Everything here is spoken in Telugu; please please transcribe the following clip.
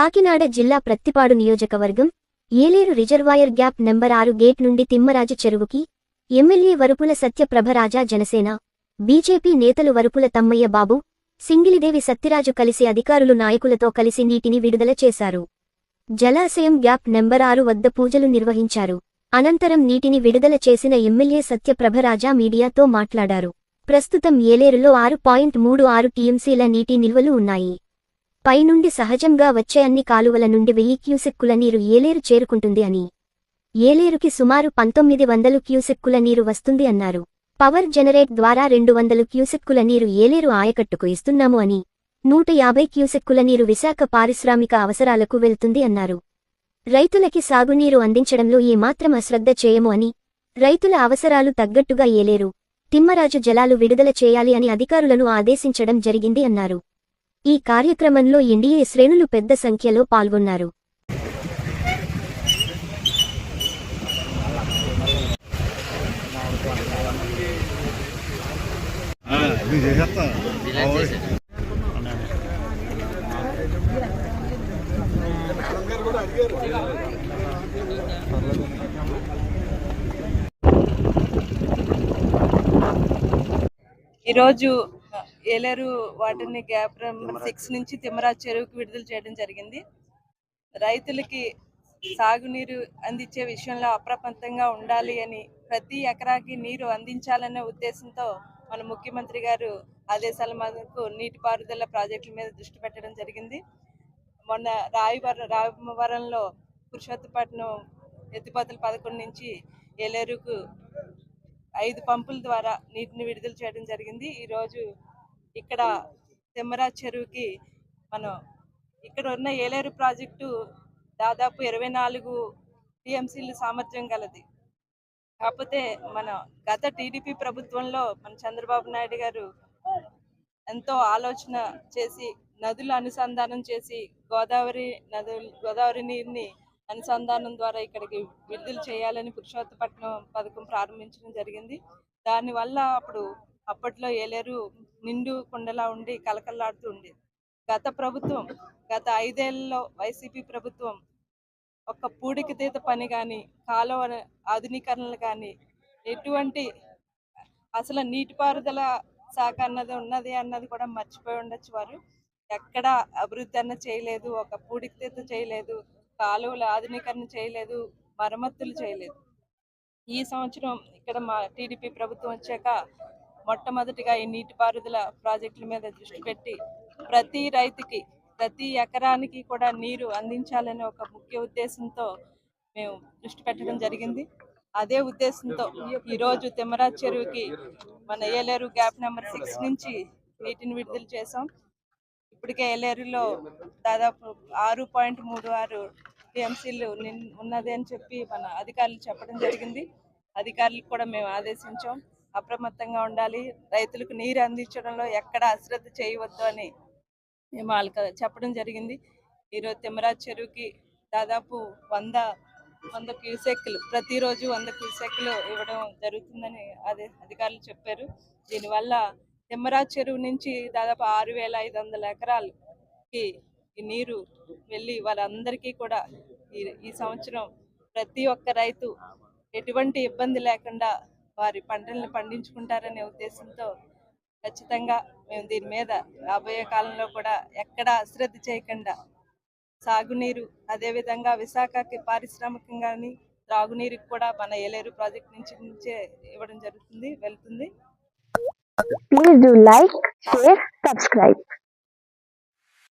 కాకినాడ జిల్లా ప్రత్తిపాడు నియోజకవర్గం ఏలేరు రిజర్వాయర్ గ్యాప్ నెంబర్ ఆరు గేట్ నుండి తిమ్మరాజు చెరువుకి ఎమ్మెల్యే వరుపుల సత్యప్రభరాజా జనసేన బీజేపీ నేతలు వరుపుల తమ్మయ్య బాబు సింగిలిదేవి సత్యరాజు కలిసి అధికారులు నాయకులతో కలిసి నీటిని విడుదల చేశారు. జలాశయం గ్యాప్ నెంబర్ ఆరు వద్ద పూజలు నిర్వహించారు. అనంతరం నీటిని విడుదల చేసిన ఎమ్మెల్యే సత్యప్రభరాజా మీడియాతో మాట్లాడారు. ప్రస్తుతం ఏలేరులో ఆరు పాయింట్ మూడు ఆరు టీఎంసీల నీటి నిల్వలు ఉన్నాయి. పైనుండి సహజంగా వచ్చే అన్ని కాలువల నుండి వెయ్యి క్యూసెక్కుల నీరు ఏలేరు చేరుకుంటుంది అని. ఏలేరుకి సుమారు పంతొమ్మిది వందలు క్యూసెక్కుల నీరు వస్తుంది అన్నారు. పవర్ జనరేట్ ద్వారా రెండు వందలు క్యూసెక్కుల నీరు ఏలేరు ఆయకట్టుకు ఇస్తున్నాము అని. నూట యాభై క్యూసెక్కుల నీరు విశాఖ పారిశ్రామిక అవసరాలకు వెళ్తుంది అన్నారు. రైతులకి సాగునీరు అందించడంలో ఏమాత్రం అశ్రద్ధ చేయము అని. రైతుల అవసరాలు తగ్గట్టుగా ఏలేరు. తిమ్మరాజు జలాలు విడుదల చేయాలి అని అధికారులను ఆదేశించడం జరిగింది అన్నారు. ఈ కార్యక్రమంలో ఎన్డీఏ శ్రేణులు పెద్ద సంఖ్యలో పాల్గొన్నారు. ఈరోజు ఏలేరు వాటర్ని గ్యాప్ సిక్స్ నుంచి తిమ్మరాజ్ చెరువుకి విడుదల చేయడం జరిగింది. రైతులకి సాగునీరు అందించే విషయంలో అప్రమత్తంగా ఉండాలి అని ప్రతి ఎకరాకి నీరు అందించాలనే ఉద్దేశంతో మన ముఖ్యమంత్రి గారు ఆదేశాల మేరకు నీటిపారుదల ప్రాజెక్టుల మీద దృష్టి పెట్టడం జరిగింది. మొన్న రాయవరం రామవరంలో పురుషోత్తపట్నం ఎత్తిపోతల పథకం నుంచి ఏలేరుకు ఐదు పంపుల ద్వారా నీటిని విడుదల చేయడం జరిగింది. ఈరోజు ఇక్కడ తెమ్మరా చెరువుకి మనం ఇక్కడ ఉన్న ఏలేరు ప్రాజెక్టు దాదాపు ఇరవై నాలుగు టీఎంసీలు సామర్థ్యం గలది. కాకపోతే మన గత టీడీపీ ప్రభుత్వంలో మన చంద్రబాబు నాయుడు గారు ఎంతో ఆలోచన చేసి నదులు అనుసంధానం చేసి గోదావరి నదులు గోదావరి నీరుని అనుసంధానం ద్వారా ఇక్కడికి విడుదల చేయాలని పురుషోత్తపట్నం పథకం ప్రారంభించడం జరిగింది. దానివల్ల అప్పుడు అప్పట్లో ఏలేరు నిండు కుండలా ఉండి కలకల్లాడుతూ ఉండేది గత ప్రభుత్వం గత ఐదేళ్ళలో వైసీపీ ప్రభుత్వం ఒక పూడికతీత పని కానీ కాలువ ఆధునీకరణలు కానీ ఎటువంటి అసలు నీటిపారుదల శాఖ అన్నది ఉన్నది అన్నది కూడా మర్చిపోయి ఉండొచ్చు వారు. ఎక్కడ అభివృద్ధి అన్న చేయలేదు ఒక పూడికతీత చేయలేదు కాలువల ఆధునీకరణ చేయలేదు మరమ్మతులు చేయలేదు. ఈ సంవత్సరం ఇక్కడ మా టీడీపీ ప్రభుత్వం వచ్చాక మొట్టమొదటిగా ఈ నీటిపారుదల ప్రాజెక్టుల మీద దృష్టి పెట్టి ప్రతి రైతుకి ప్రతి ఎకరానికి కూడా నీరు అందించాలనే ఒక ముఖ్య ఉద్దేశంతో మేము దృష్టి పెట్టడం జరిగింది. అదే ఉద్దేశంతో ఈరోజు తిమ్మరాజ్ చెరువుకి మన ఏలేరు గ్యాప్ నెంబర్ సిక్స్ నుంచి నీటిని విడుదల చేసాం ఇప్పటికే ఏలేరులో దాదాపు ఆరు పాయింట్ మూడు ఆరు టీఎంసీలు ఉన్నది అని చెప్పి మన అధికారులు చెప్పడం జరిగింది. అధికారులకు కూడా మేము ఆదేశించాం. అప్రమత్తంగా ఉండాలి. రైతులకు నీరు అందించడంలో ఎక్కడ అశ్రద్ధ చేయవద్దు అని మేము వాళ్ళకి చెప్పడం జరిగింది. ఈరోజు తిమ్మరాజ్ చెరువుకి దాదాపు వంద వంద క్యూసెక్లు ప్రతిరోజు వంద క్యూసెక్లు ఇవ్వడం జరుగుతుందని అదే అధికారులు చెప్పారు. దీనివల్ల తిమ్మరాజ్ చెరువు నుంచి దాదాపు ఆరు వేల ఐదు వందల ఎకరాలకి ఈ నీరు వెళ్ళి వాళ్ళందరికీ కూడా ఈ ఈ సంవత్సరం ప్రతి ఒక్క రైతు ఎటువంటి ఇబ్బంది లేకుండా వారి పంటలను పండించుకుంటారనే ఉద్దేశంతో ఖచ్చితంగా మేము దీని మీద రాబోయే కాలంలో కూడా ఎక్కడ అశ్రద్ధ చేయకుండా సాగునీరు అదేవిధంగా విశాఖకి పారిశ్రామికంగాని త్రాగునీరుకి కూడా మన ఏలేరు ప్రాజెక్ట్ నుంచి నుంచే ఇవ్వడం జరుగుతుంది వెళ్తుంది. Please do like share subscribe